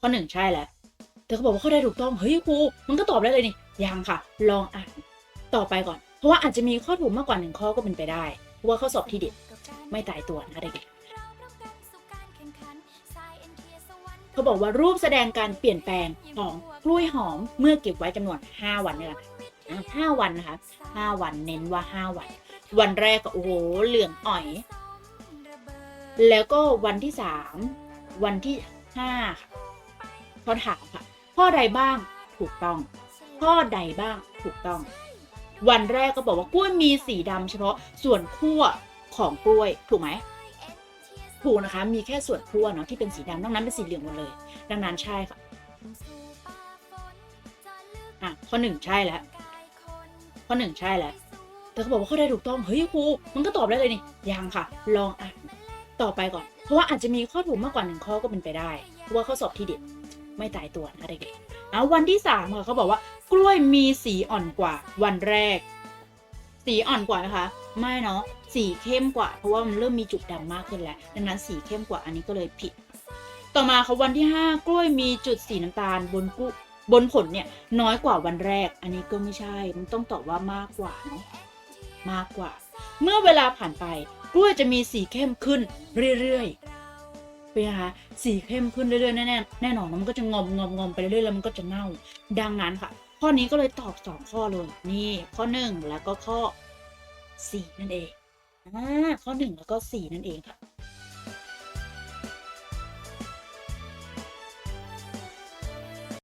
ข้อหนึ่งใช่แล้วแต่เขาบอกว่าข้อใดถูกต้องเฮ้ยครูมันก็ตอบได้เลยนี่ยังค่ะ ลองอ่านต่อไปก่อน เพราะว่าอาจจะมีข้อถูกมากกว่าหนึ่งข้อก็เป็นไปได้เพราะว่าข้อสอบที่เด็ดไม่ตายตัวนะคะเด็กๆเขาบอกว่ารูปแสดงการเปลี่ยนแปลงของกล้วยหอมเมื่อเก็บไว้จำนวน 5 วันนี่แหละห้าวันนะคะ5วันเน้นว่า5วัน วันแรกก็โอ้โหเหลืองอ่อย แล้วก็วันที่สามวันที่ห้าค่ะ เขาถามค่ะ ข้อใดบ้างถูกต้อง ข้อใดบ้างถูกต้อง วันแรกก็บอกว่ากล้วยมีสีดำเฉพาะส่วนขั้วของกล้วยถูกไหมถูกนะคะ มีแค่ส่วนขั้วเนาะที่เป็นสีดำนอกนั้นเป็นสีเหลืองหมดเลย ดังนั้นใช่ค่ะอะข้อหนึ่งใช่แล้วข้อหนึ่งใช่แล้วแต่เขาบอกว่าข้อใดถูกต้องเฮ้ยครูมันก็ตอบได้เลยนี่ยังค่ะ ลองอ่านต่อไปก่อน เพราะว่าอาจจะมีข้อถูกมากกว่าหนึ่งข้อก็เป็นไปได้เพราะว่าข้อสอบที่เด็ด ไม่ตายตัวนะเด็กๆเอาวันที่สามค่ะเขาบอกว่ากล้วยมีสีอ่อนกว่าวันแรก สีอ่อนกว่านะคะ ไม่เนาะสีเข้มกว่า เพราะว่ามันเริ่มมีจุดดำมากขึ้นแล้วดังนั้นสีเข้มกว่าอันนี้ก็เลยผิด ต่อมาค่ะวันที่ห้ากล้วยมีจุดสีน้ำตาลบนกุบนผลเนี่ยน้อยกว่าวันแรก อันนี้ก็ไม่ใช่ มันต้องตอบว่ามากกว่าเนาะมากกว่า เมื่อเวลาผ่านไป กล้วยจะมีสีเข้มขึ้นเรื่อยๆ เป็นไงคะสีเข้มขึ้นเรื่อยๆแน่ๆแน่นอนมันก็จะงอมงอมงอมไปเรื่อยๆแล้วมันก็จะเน่า ดังนั้นค่ะ ข้อนี้ก็เลยตอบสองข้อเลยนี่ข้อหนึ่งแล้วก็ข้อสีนั่นเองอ่าข้อหนึ่งแล้วก็สีนั่นเองค่ะ